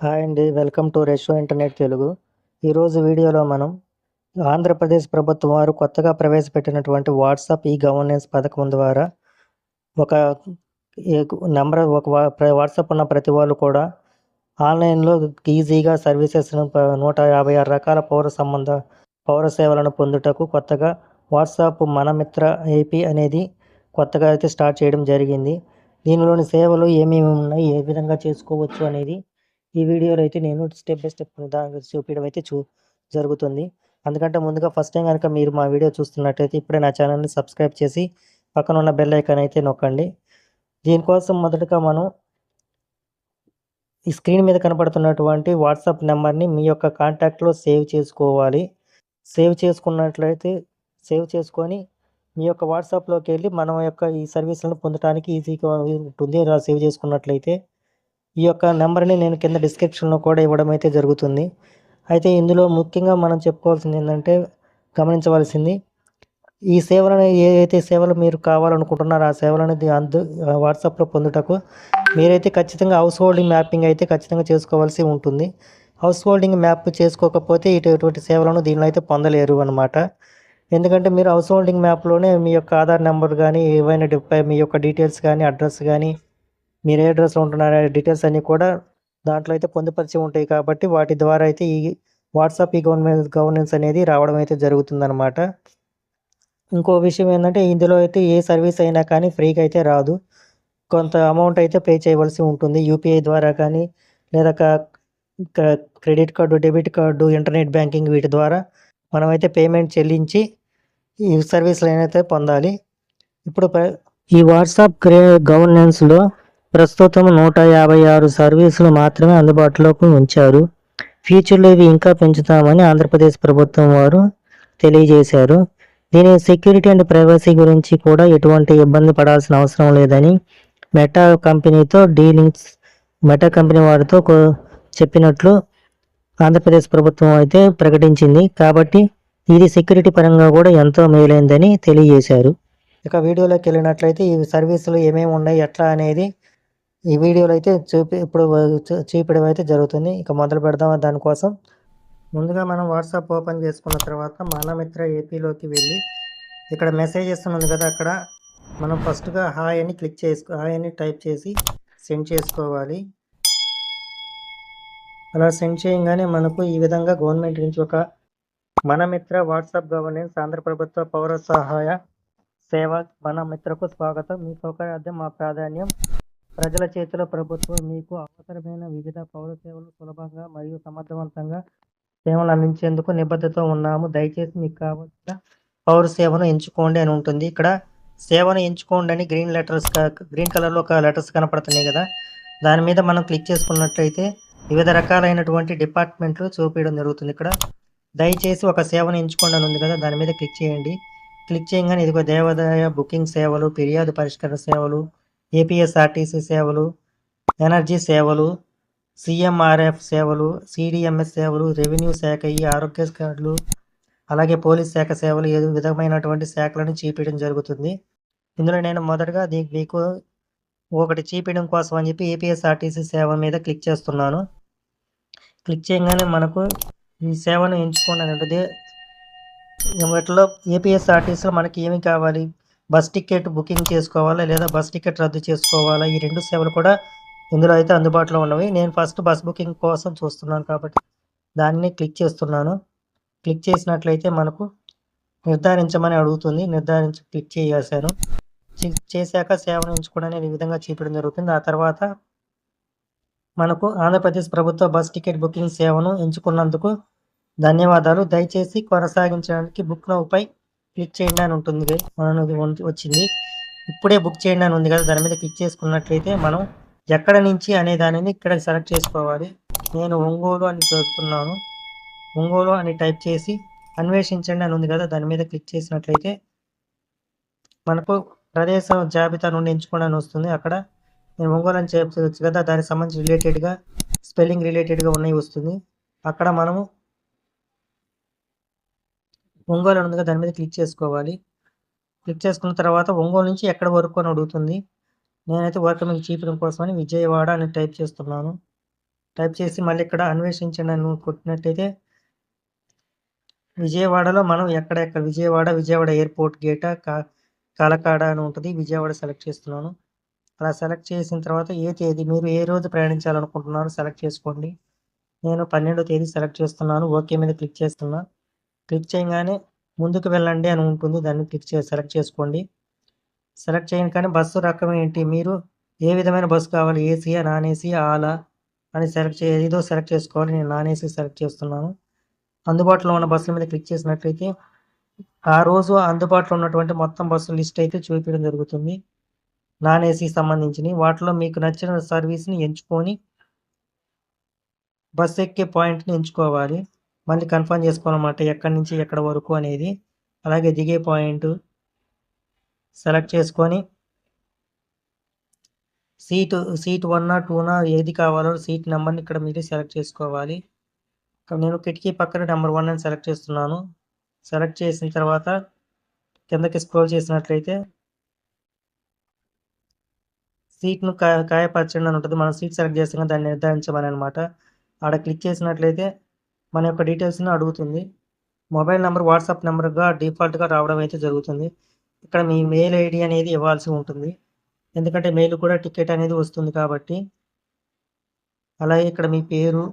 Hi అండి welcome to రెషో internet Telugu. ఈరోజు వీడియోలో మనం ఆంధ్రప్రదేశ్ ప్రభుత్వం వారు కొత్తగా ప్రవేశపెట్టినటువంటి వాట్సాప్ ఈ గవర్నెన్స్ పథకం ద్వారా ఒక నెంబర్ ఒక వాట్సాప్ ఉన్న ప్రతి వాళ్ళు కూడా ఆన్లైన్లో ఈజీగా సర్వీసెస్ను నూట యాభై ఆరు రకాల పౌర సంబంధ పౌర సేవలను పొందుటకు కొత్తగా వాట్సాప్ మనమిత్ర ఏపీ అనేది కొత్తగా అయితే స్టార్ట్ చేయడం జరిగింది. దీనిలోని సేవలు ఏమేమి ఉన్నాయి ఏ విధంగా చేసుకోవచ్చు అనేది ఈ వీడియోలో అయితే నేను స్టెప్ బై స్టెప్ దాని చూపించడం అయితే చూ జరుగుతుంది. అందుకంటే ముందుగా ఫస్ట్ టైం కనుక మీరు మా వీడియో చూస్తున్నట్టయితే ఇప్పుడే నా ఛానల్ని సబ్స్క్రైబ్ చేసి పక్కన ఉన్న బెల్ ఐకాన్ అయితే నొక్కండి. దీనికోసం మొదటగా మనం ఈ స్క్రీన్ మీద కనపడుతున్నటువంటి వాట్సాప్ నెంబర్ని మీ యొక్క కాంటాక్ట్లో సేవ్ చేసుకోవాలి. సేవ్ చేసుకున్నట్లయితే సేవ్ చేసుకొని మీ యొక్క వాట్సాప్లోకి వెళ్ళి మన యొక్క ఈ సర్వీసులను పొందడానికి ఈజీగా ఉంటుంది. ఇలా సేవ్ చేసుకున్నట్లయితే ఈ యొక్క నెంబర్ని నేను కింద డిస్క్రిప్షన్లో కూడా ఇవ్వడం అయితే జరుగుతుంది. అయితే ఇందులో ముఖ్యంగా మనం చెప్పుకోవాల్సింది ఏంటంటే గమనించవలసింది ఈ సేవలను ఏదైతే సేవలు మీరు కావాలనుకుంటున్నారో ఆ సేవలను అందు వాట్సాప్లో పొందుటకు మీరైతే ఖచ్చితంగా హౌస్ హోల్డింగ్ మ్యాపింగ్ అయితే ఖచ్చితంగా చేసుకోవాల్సి ఉంటుంది. హౌస్ హోల్డింగ్ మ్యాప్ చేసుకోకపోతే ఇటు ఇటువంటి సేవలను దీనిలో అయితే పొందలేరు అనమాట ఎందుకంటే మీరు హౌస్ హోల్డింగ్ మ్యాప్లోనే మీ యొక్క ఆధార్ నెంబర్ కానీ ఏవైనా మీ యొక్క డీటెయిల్స్ కానీ అడ్రస్ కానీ మీరు ఏ అడ్రస్లో ఉంటున్నారనే డీటెయిల్స్ అన్నీ కూడా దాంట్లో అయితే పొందుపరిచి ఉంటాయి కాబట్టి వాటి ద్వారా అయితే ఈ వాట్సాప్ ఈ గవర్నమెంట్ గవర్నెన్స్ అనేది రావడం అయితే జరుగుతుందన్నమాట. ఇంకో విషయం ఏంటంటే ఇందులో అయితే ఏ సర్వీస్ అయినా కానీ ఫ్రీగా అయితే రాదు. కొంత అమౌంట్ అయితే పే చేయవలసి ఉంటుంది. యూపీఐ ద్వారా కానీ లేదా క- credit card debit card internet banking వీటి ద్వారా మనమైతే పేమెంట్ చెల్లించి ఈ సర్వీసులు అయితే పొందాలి. ఇప్పుడు ప్ర- ఈ వాట్సాప్ క్రే గవర్నెన్స్లో ప్రస్తుతం నూట యాభై ఆరు సర్వీసులు మాత్రమే అందుబాటులోకి ఉంచారు. ఫ్యూచర్లో ఇవి ఇంకా పెంచుతామని ఆంధ్రప్రదేశ్ ప్రభుత్వం వారు తెలియజేశారు. దీని సెక్యూరిటీ అండ్ ప్రైవసీ గురించి కూడా ఎటువంటి ఇబ్బంది పడాల్సిన అవసరం లేదని మెటా కంపెనీతో డీలింగ్స్ మెటా కంపెనీ వారితో కో- చెప్పినట్లు ఆంధ్రప్రదేశ్ ప్రభుత్వం అయితే ప్రకటించింది. కాబట్టి ఇది సెక్యూరిటీ పరంగా కూడా ఎంతో మేలైందని తెలియజేశారు. ఇక వీడియోలోకి వెళ్ళినట్లయితే ఈ సర్వీసులు ఏమేమి ఉన్నాయి ఎట్లా అనేది ఈ వీడియోలో అయితే చూపి ఇప్పుడు చూ- చూపించడం అయితే జరుగుతుంది. ఇక మొదలు పెడదాం దానికోసం? ముందుగా మనం వాట్సాప్ ఓపెన్ చేసుకున్న తర్వాత మానమిత్ర ఏపీలోకి వెళ్ళి ఇక్కడ మెసేజెస్ ఉంది కదా అక్కడ. మనం ఫస్ట్గా హాయ్ అని క్లిక్ చేసుకో హాయ్ అని టైప్ చేసి సెండ్ చేసుకోవాలి. అలా సెండ్ చేయగానే మనకు ఈ విధంగా గవర్నమెంట్ నుంచి ఒక మనమిత్ర వాట్సాప్ గవర్నెన్స్ ఆంధ్ర ప్రభుత్వ పౌర సహాయ సేవ మన మిత్రకు స్వాగతం. మీ సౌకర్యార్థం మా ప్రాధాన్యం. ప్రజల చేతిలో ప్రభుత్వం మీకు అవసరమైన వివిధ పౌర సేవలు సులభంగా మరియు సమర్థవంతంగా సేవలు అందించేందుకు నిబద్ధత ఉన్నాము. దయచేసి మీకు కావలసిన పౌర సేవను ఎంచుకోండి అని ఉంటుంది. ఇక్కడ సేవను ఎంచుకోండి అని గ్రీన్ లెటర్స్ గ్రీన్ కలర్లో ఒక లెటర్స్ కనపడుతున్నాయి కదా. దాని మీద మనం క్లిక్ చేసుకున్నట్లయితే వివిధ రకాలైనటువంటి డిపార్ట్మెంట్లు చూపించడం జరుగుతుంది ఇక్కడ. దయచేసి ఒక సేవను ఎంచుకోండి అని ఉంది కదా దాని మీద క్లిక్ చేయండి. క్లిక్ చేయగానే ఇదిగో దేవాదాయ బుకింగ్ సేవలు ఫిర్యాదు పరిష్కార సేవలు ఏపీఎస్ఆర్టీసీ సేవలు ఎనర్జీ సేవలు సిఎంఆర్ఎఫ్ సేవలు సిడిఎంఎస్ సేవలు రెవెన్యూ శాఖ ఈ ఆరోగ్య కార్డులు అలాగే పోలీస్ శాఖ సేవలు ఏ విధమైనటువంటి శాఖలను చూపించడం జరుగుతుంది. ఇందులో నేను మొదటగా మీకు ఒకటి చూపించడం కోసం అని చెప్పి ఏపీఎస్ఆర్టీసీ సేవ మీద క్లిక్ చేస్తున్నాను. క్లిక్ చేయగానే మనకు ఈ సేవను ఎంచుకోండి అనేది వీటిలో ఏపీఎస్ఆర్టీసీలో మనకి ఏమి కావాలి? బస్ టికెట్ బుకింగ్ చేసుకోవాలా లేదా బస్ టికెట్ రద్దు చేసుకోవాలా? ఈ రెండు సేవలు కూడా ఇందులో అయితే అందుబాటులో ఉన్నవి. నేను ఫస్ట్ బస్ బుకింగ్ కోసం చూస్తున్నాను కాబట్టి దాన్ని క్లిక్ చేస్తున్నాను. క్లిక్ చేసినట్లయితే మనకు నిర్ధారించమని అడుగుతుంది. నిర్ధారించి క్లిక్ చేసేసాను. క్లిక్ చేశాక సేవను ఎంచుకోవడానికి ఈ విధంగా చూపడం జరుగుతుంది. ఆ తర్వాత మనకు ఆంధ్రప్రదేశ్ ప్రభుత్వ బస్ టికెట్ బుకింగ్ సేవను ఎంచుకున్నందుకు ధన్యవాదాలు. దయచేసి కొనసాగించడానికి బుక్ నౌపై క్లిక్ చేయండి అని ఉంటుంది మనం వచ్చింది. ఇప్పుడే బుక్ చేయండి అని ఉంది కదా. దాని మీద క్లిక్ చేసుకున్నట్లయితే మనం ఎక్కడ నుంచి అనే దానిని ఇక్కడ సెలెక్ట్ చేసుకోవాలి. నేను ఒంగోలు అని చెప్తున్నాను. ఒంగోలు అని టైప్ చేసి అన్వేషించండి అని ఉంది కదా. దాని మీద క్లిక్ చేసినట్లయితే మనకు ప్రదేశం జాబితా నుండి ఎంచుకోండి వస్తుంది. అక్కడ నేను ఒంగోలు అని చెప్పవచ్చు కదా. దానికి సంబంధించి రిలేటెడ్గా స్పెల్లింగ్ రిలేటెడ్గా ఉన్నాయి వస్తుంది. అక్కడ మనము ఒంగోలు అని దాని మీద క్లిక్ చేసుకోవాలి. క్లిక్ చేసుకున్న తర్వాత ఒంగోలు నుంచి ఎక్కడ వరకు అని అడుగుతుంది. నేనైతే వర్క్ మీకు చూపడం కోసమని విజయవాడ అని టైప్ చేస్తున్నాను. టైప్ చేసి మళ్ళీ ఇక్కడ అన్వేషించండి అని కొట్టినట్టయితే విజయవాడలో మనం ఎక్కడెక్కడ? Vijayawada Vijayawada airport gate? కా కాలకాడ అని ఉంటుంది. విజయవాడ సెలెక్ట్ చేస్తున్నాను. అలా సెలెక్ట్ చేసిన తర్వాత ఏ తేదీ మీరు ఏ రోజు ప్రయాణించాలనుకుంటున్నారో సెలెక్ట్ చేసుకోండి. నేను పన్నెండో తేదీ సెలెక్ట్ చేస్తున్నాను. ఓకే మీద క్లిక్ చేస్తున్నాను క్లిక్ చేయగానే ముందుకు వెళ్ళండి అని ఉంటుంది. దాన్ని క్లిక్ చేసి సెలెక్ట్ చేసుకోండి. సెలెక్ట్ చేయగానే బస్సు రకం ఏంటి? మీరు ఏ విధమైన బస్సు కావాలి? ఏసీయా నాన్ ఏసీ ఆలా అని సెలెక్ట్ చే ఏదో సెలెక్ట్ చేసుకోవాలి. నేను నాన్ ఏసీ సెలెక్ట్ చేస్తున్నాను. అందుబాటులో ఉన్న బస్సుల మీద క్లిక్ చేసినట్లయితే ఆ రోజు అందుబాటులో ఉన్నటువంటి మొత్తం బస్సుల లిస్ట్ అయితే చూపించడం జరుగుతుంది. నాన్ ఏసీకి సంబంధించినవి. వాటిలో మీకు నచ్చిన సర్వీస్ని ఎంచుకొని బస్ ఎక్కే పాయింట్ని ఎంచుకోవాలి. మళ్ళీ కన్ఫర్మ్ చేసుకోవాలన్నమాట ఎక్కడి నుంచి ఎక్కడ వరకు అనేది. అలాగే దిగే పాయింట్ సెలెక్ట్ చేసుకొని సీటు సీట్ వన్నా టూనా ఏది కావాలో సీట్ నెంబర్ని ఇక్కడ మీరు సెలెక్ట్ చేసుకోవాలి. నేను కిటికీ పక్కన నెంబర్ వన్ అని సెలెక్ట్ చేస్తున్నాను. సెలెక్ట్ చేసిన తర్వాత కిందకి స్క్రోల్ చేసినట్లయితే సీట్ను కా కాయపరచండి అని ఉంటుంది. మనం సీట్ సెలెక్ట్ చేస్తాం దాన్ని నిర్ధారించమని అనమాట. ఆడ క్లిక్ చేసినట్లయితే మన యొక్క డీటెయిల్స్ని అడుగుతుంది. మొబైల్ నెంబర్ వాట్సాప్ నెంబర్గా డిఫాల్ట్గా రావడం అయితే జరుగుతుంది. ఇక్కడ మీ మెయిల్ ఐడి అనేది ఇవ్వాల్సి ఉంటుంది. ఎందుకంటే మెయిల్ కూడా టికెట్ అనేది వస్తుంది కాబట్టి. అలాగే ఇక్కడ మీ పేరు.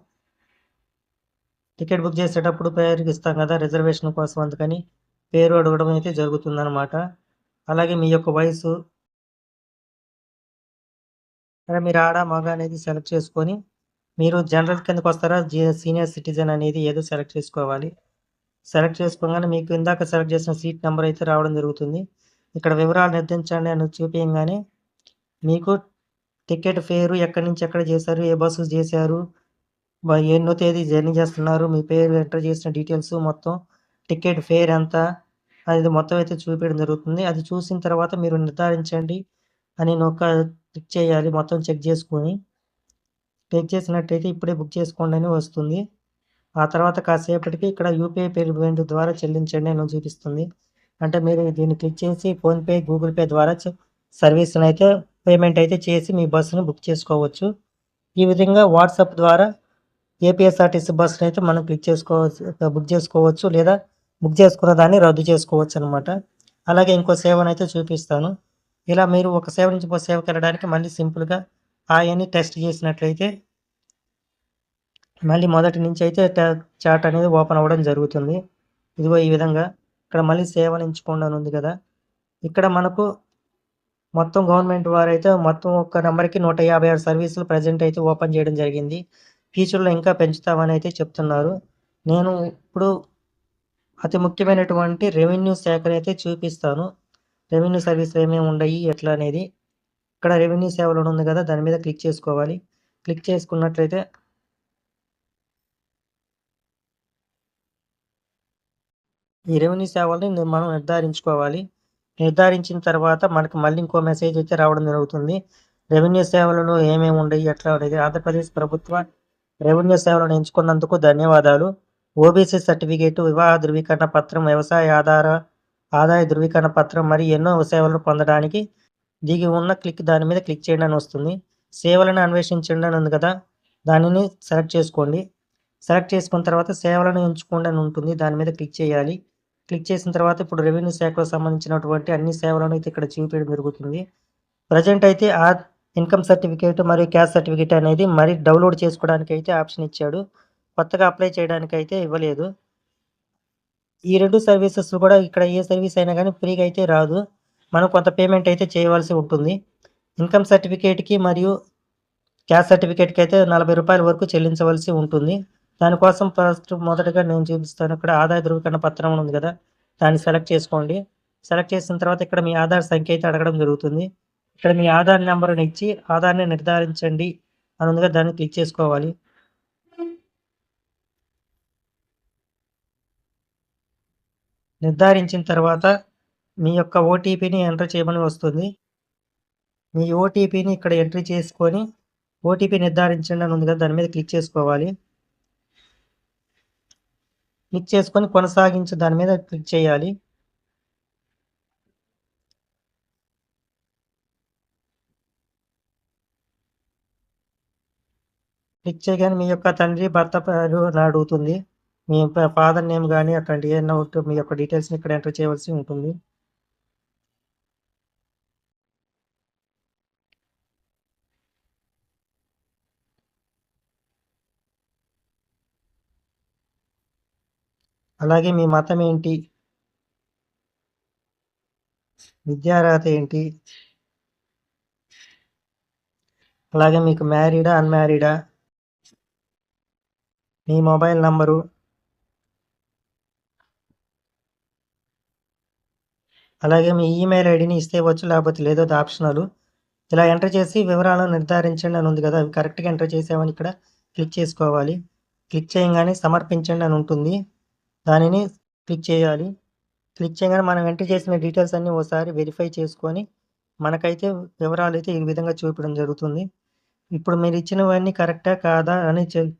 టికెట్ బుక్ చేసేటప్పుడు పేరుకి ఇస్తాం కదా రిజర్వేషన్ కోసం అందుకని పేరు అడగడం అయితే జరుగుతుందన్నమాట. అలాగే మీ యొక్క వయసు. అలా మీరు ఆడ మగ అనేది సెలెక్ట్ చేసుకొని మీరు జనరల్ కిందకు వస్తారా? సీనియర్ సిటిజన్ అనేది ఏదో సెలెక్ట్ చేసుకోవాలి. సెలెక్ట్ చేసుకోగానే మీకు ఇందాక సెలెక్ట్ చేసిన సీట్ నెంబర్ అయితే రావడం జరుగుతుంది. ఇక్కడ వివరాలు నిర్ధారించండి అని చూపించగానే మీకు టికెట్ ఫేరు ఎక్కడి నుంచి ఎక్కడ చేశారు ఏ బస్సు చేశారు ఎన్నో తేదీ జర్నీ చేస్తున్నారు మీ పేరు ఎంటర్ చేసిన డీటెయిల్స్ మొత్తం టికెట్ ఫేర్ ఎంత అనేది మొత్తం అయితే చూపించడం జరుగుతుంది. అది చూసిన తర్వాత మీరు నిర్ధారించండి అని నొక్క క్లిక్ చేయాలి మొత్తం చెక్ చేసుకొని. క్లిక్ చేసినట్టయితే ఇప్పుడే బుక్ చేసుకోండి అని వస్తుంది. ఆ తర్వాత కాసేపటికి ఇక్కడ యూపీఐ పేమెంట్ ద్వారా చెల్లించండి అని చూపిస్తుంది. అంటే మీరు దీన్ని క్లిక్ చేసి ఫోన్పే గూగుల్ పే ద్వారా సర్వీస్ని అయితే పేమెంట్ అయితే చేసి మీ బస్సును బుక్ చేసుకోవచ్చు. ఈ విధంగా వాట్సాప్ ద్వారా ఏపీఎస్ఆర్టీసీ బస్సును అయితే మనం క్లిక్ చేసుకోవచ్చు బుక్ చేసుకోవచ్చు లేదా బుక్ చేసుకున్న దాన్ని రద్దు చేసుకోవచ్చు అనమాట అలాగే ఇంకో సేవను అయితే చూపిస్తాను. ఇలా మీరు ఒక సేవ నుంచి ఒక సేవకి వెళ్ళడానికి మళ్ళీ సింపుల్గా ఆయన్ని టెస్ట్ చేసినట్లయితే మళ్ళీ మొదటి నుంచి అయితే చాట్ అనేది ఓపెన్ అవ్వడం జరుగుతుంది. ఇదిగో ఈ విధంగా ఇక్కడ మళ్ళీ సేవను ఎంచుకోండి అని ఉంది కదా. ఇక్కడ మనకు మొత్తం గవర్నమెంట్ వారు అయితే మొత్తం ఒక నెంబర్కి నూట యాభై ఆరు సర్వీసులు ప్రజెంట్ అయితే ఓపెన్ చేయడం జరిగింది. ఫ్యూచర్లో ఇంకా పెంచుతామని అయితే చెప్తున్నారు. నేను ఇప్పుడు అతి ముఖ్యమైనటువంటి రెవెన్యూ శాఖను అయితే చూపిస్తాను. రెవెన్యూ సర్వీసులు ఏమేమి ఉన్నాయి ఎట్లా అనేది ఇక్కడ రెవెన్యూ సేవలు ఉంది కదా దాని మీద క్లిక్ చేసుకోవాలి. క్లిక్ చేసుకున్నట్లయితే ఈ రెవెన్యూ సేవల్ని మనం నిర్ధారించుకోవాలి. నిర్ధారించిన తర్వాత మనకు మళ్ళీ ఇంకో మెసేజ్ అయితే రావడం జరుగుతుంది. రెవెన్యూ సేవలలో ఏమేమి ఉండయి ఎట్లా ఉండేది ఆంధ్రప్రదేశ్ ప్రభుత్వ రెవెన్యూ సేవలను ఎంచుకున్నందుకు ధన్యవాదాలు. ఓబీసీ సర్టిఫికేటు వివాహ ధృవీకరణ పత్రం వ్యవసాయ ఆధార ఆదాయ ధృవీకరణ పత్రం మరియు ఎన్నో సేవలను పొందడానికి దిగి ఉన్న క్లిక్ దాని మీద క్లిక్ చేయండి అని వస్తుంది. సేవలను అన్వేషించండి అని ఉంది కదా దానిని సెలెక్ట్ చేసుకోండి. సెలెక్ట్ చేసుకున్న తర్వాత సేవలను ఎంచుకోండి అని ఉంటుంది. దాని మీద క్లిక్ చేయాలి. క్లిక్ చేసిన తర్వాత ఇప్పుడు రెవెన్యూ శాఖకు సంబంధించినటువంటి అన్ని సేవలను అయితే ఇక్కడ చూపించడం జరుగుతుంది. ప్రజెంట్ అయితే ఆ ఇన్కమ్ సర్టిఫికేట్ మరియు క్యాష్ సర్టిఫికేట్ అనేది మరి డౌన్లోడ్ చేసుకోవడానికి అయితే ఆప్షన్ ఇచ్చాడు. కొత్తగా అప్లై చేయడానికి అయితే ఇవ్వలేదు. ఈ రెండు సర్వీసెస్ కూడా ఇక్కడ ఏ సర్వీస్ అయినా కానీ ఫ్రీగా అయితే రాదు. మనం కొంత పేమెంట్ అయితే చేయవలసి ఉంటుంది. ఇన్కమ్ సర్టిఫికేట్కి మరియు క్యాష్ సర్టిఫికేట్కి అయితే నలభై రూపాయల వరకు చెల్లించవలసి ఉంటుంది. దానికోసం ఫస్ట్ మొదటగా నేను చూపిస్తాను. ఇక్కడ ఆదాయ ధృవీకరణ పత్రం ఉంది కదా దాన్ని సెలెక్ట్ చేసుకోండి. సెలెక్ట్ చేసిన తర్వాత ఇక్కడ మీ ఆధార్ సంఖ్య అయితే అడగడం జరుగుతుంది. ఇక్కడ మీ ఆధార్ నెంబర్ని ఇచ్చి ఆధార్ని నిర్ధారించండి అని ఉందిగా దాన్ని క్లిక్ చేసుకోవాలి. నిర్ధారించిన తర్వాత మీ యొక్క ఓటీపీని ఎంటర్ చేయమని వస్తుంది. మీ ఓటీపీని ఇక్కడ ఎంట్రీ చేసుకొని ఓటీపీ నిర్ధారించండి అని ఉంది కదా దాని మీద క్లిక్ చేసుకోవాలి. క్లిక్ చేసుకొని కొనసాగించి దాని మీద క్లిక్ చేయాలి. క్లిక్ చేయగానే మీ యొక్క తండ్రి భర్త పేరు అడుగుతుంది. మీ ఫాదర్ నేమ్ కానీ అట్లాంటి ఏదైనా మీ యొక్క డీటెయిల్స్ని ఇక్కడ ఎంటర్ చేయవలసి ఉంటుంది. అలాగే మీ మతం ఏంటి? విద్యార్హత ఏంటి? అలాగే మీకు మ్యారీడా అన్మ్యారీడా? మీ మొబైల్ నంబరు? అలాగే మీ ఈమెయిల్ ఐడిని ఇస్తే వచ్చు లేకపోతే లేదో ఆప్షనల్. ఇలా ఎంటర్ చేసి వివరాలను నిర్ధారించండి అని ఉంది కదా అవి కరెక్ట్గా ఎంటర్ చేసామని ఇక్కడ క్లిక్ చేసుకోవాలి. క్లిక్ చేయగానే సమర్పించండి అని ఉంటుంది. దానిని క్లిక్ చేయాలి. క్లిక్ చేయగానే మనం ఎంటర్ చేసిన డీటెయిల్స్ అన్నీ ఒకసారి వెరిఫై చేసుకొని మనకైతే వివరాలు అయితే ఈ విధంగా చూపడం జరుగుతుంది. ఇప్పుడు మీరు ఇచ్చినవన్నీ కరెక్టా కాదా అని చె-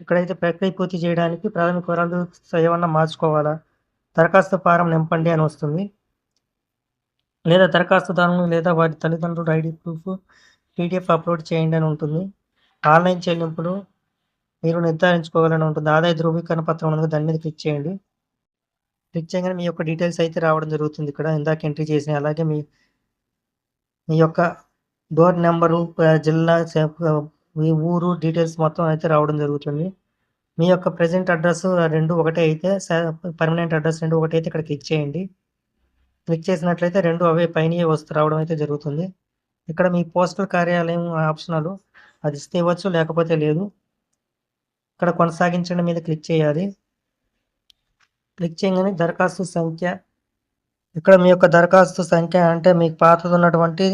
ఇక్కడైతే ప్రక్రియ పూర్తి చేయడానికి ప్రాథమిక వివరాలు ఏమన్నా మార్చుకోవాలా? దరఖాస్తు ఫారం నింపండి అని వస్తుంది. లేదా దరఖాస్తుదారులు లేదా వారి తల్లిదండ్రులు ఐడి ప్రూఫ్ పీడిఎఫ్ అప్లోడ్ చేయండి అని ఉంటుంది. ఆన్లైన్ చెల్లింపులు మీరు నిర్ధారించుకోవాలని ఉంటుంది. ఆదాయ ధృవీకరణ పత్రం ఉన్నది దాని మీద క్లిక్ చేయండి. క్లిక్ చేయగానే మీ యొక్క డీటెయిల్స్ అయితే రావడం జరుగుతుంది ఇక్కడ. ఇందాక ఎంట్రీ చేసిన అలాగే మీ మీ యొక్క డోర్ నెంబరు జిల్లా మీ ఊరు డీటెయిల్స్ మొత్తం అయితే రావడం జరుగుతుంది. మీ యొక్క ప్రజెంట్ అడ్రస్ రెండు ఒకటే అయితే పర్మనెంట్ అడ్రస్ రెండు ఒకటి అయితే ఇక్కడ క్లిక్ చేయండి. క్లిక్ చేసినట్లయితే రెండు అవే పైన వస్తు రావడం అయితే జరుగుతుంది. ఇక్కడ మీ పోస్టల్ కార్యాలయం ఆప్షనల్ అది ఇస్తే ఇవ్వచ్చు లేకపోతే లేదు. ఇక్కడ కొనసాగించండి మీద క్లిక్ చేయాలి. క్లిక్ చేయగానే దరఖాస్తు సంఖ్య. ఇక్కడ మీ యొక్క దరఖాస్తు సంఖ్య అంటే మీకు పాతది ఉన్నటువంటి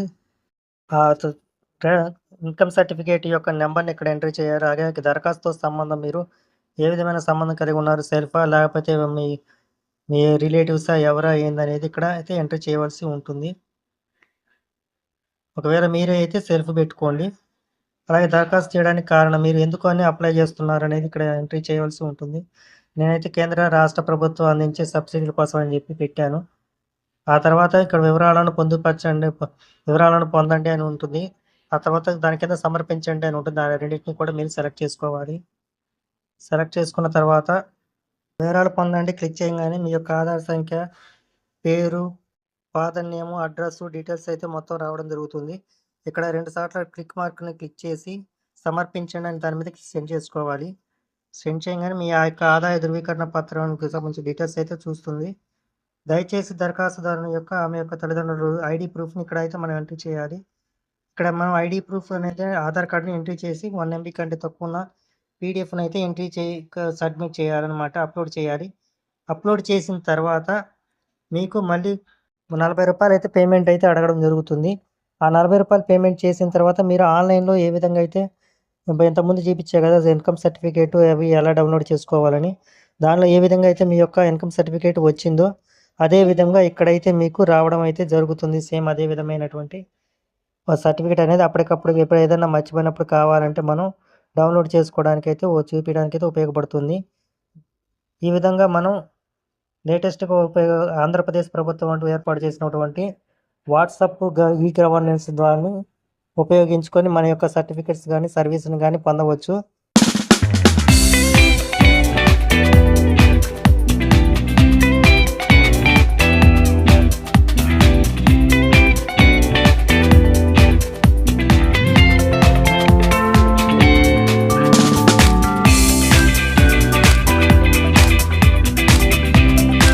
ఇన్కమ్ సర్టిఫికేట్ యొక్క నెంబర్ని ఇక్కడ ఎంట్రీ చేయాలి. అలాగే దరఖాస్తు సంబంధం మీరు ఏ విధమైన సంబంధం కలిగి ఉన్నారు సెల్ఫా లేకపోతే మీ మీ రిలేటివ్సా ఎవరా ఏందనేది ఇక్కడ అయితే ఎంట్రీ చేయవలసి ఉంటుంది. ఒకవేళ మీరే అయితే సెల్ఫ్ పెట్టుకోండి. అలాగే దరఖాస్తు చేయడానికి కారణం మీరు ఎందుకు అని అప్లై చేస్తున్నారు అనేది ఇక్కడ ఎంట్రీ చేయవలసి ఉంటుంది. నేనైతే కేంద్ర రాష్ట్ర ప్రభుత్వం అందించే సబ్సిడీల కోసం అని చెప్పి పెట్టాను. ఆ తర్వాత ఇక్కడ వివరాలను పొందుపరచండి వివరాలను పొందండి అని ఉంటుంది. ఆ తర్వాత దాని కింద సమర్పించండి అని ఉంటుంది. ఆ రెండింటిని కూడా మీరు సెలెక్ట్ చేసుకోవాలి. సెలెక్ట్ చేసుకున్న తర్వాత వివరాలు పొందండి. క్లిక్ చేయగానే మీ యొక్క ఆధార్ సంఖ్య పేరు ఫాదర్ నేమ్ అడ్రస్ డీటెయిల్స్ అయితే మొత్తం రావడం జరుగుతుంది. ఇక్కడ రెండు సార్లు క్లిక్ మార్క్ని క్లిక్ చేసి సమర్పించండి అని దాని మీద సెండ్ చేసుకోవాలి. సెండ్ చేయగానే మీ ఆ యొక్క ఆదాయ ధృవీకరణ పత్రానికి సంబంధించిన డీటెయిల్స్ అయితే చూస్తుంది. దయచేసి దరఖాస్తుదారుని యొక్క ఆమె యొక్క తల్లిదండ్రులు ఐడి ప్రూఫ్ని ఇక్కడ అయితే మనం ఎంట్రీ చేయాలి. ఇక్కడ మనం ఐడి ప్రూఫ్ అనేది ఆధార్ కార్డుని ఎంట్రీ చేసి వన్ ఎంబీ కంటే తక్కువ ఉన్న పీడిఎఫ్ని అయితే ఎంట్రీ చేయి సబ్మిట్ చేయాలన్నమాట అప్లోడ్ చేయాలి. అప్లోడ్ చేసిన తర్వాత మీకు మళ్ళీ నలభై రూపాయలు అయితే పేమెంట్ అయితే అడగడం జరుగుతుంది. ఆ నలభై రూపాయలు పేమెంట్ చేసిన తర్వాత మీరు ఆన్లైన్లో ఏ విధంగా అయితే ఇంతకుముందు చూపించే కదా ఇన్కమ్ సర్టిఫికేట్ అవి ఎలా డౌన్లోడ్ చేసుకోవాలని దానిలో ఏ విధంగా అయితే మీ యొక్క ఇన్కమ్ సర్టిఫికేట్ వచ్చిందో అదే విధంగా ఇక్కడైతే మీకు రావడం అయితే జరుగుతుంది. సేమ్ అదే విధమైనటువంటి సర్టిఫికేట్ అనేది అప్పటికప్పుడు ఎప్పుడు ఏదైనా మర్చిపోయినప్పుడు కావాలంటే మనం డౌన్లోడ్ చేసుకోవడానికి అయితే ఓ చూపించడానికి అయితే ఉపయోగపడుతుంది. ఈ విధంగా మనం లేటెస్ట్గా ఉపయోగ ఆంధ్రప్రదేశ్ ప్రభుత్వం అంటూ ఏర్పాటు చేసినటువంటి వాట్సాప్ ఈ గవర్నెన్స్ ద్వారా ఉపయోగించుకొని మన యొక్క సర్టిఫికెట్స్ కానీ సర్వీస్ని కానీ పొందవచ్చు.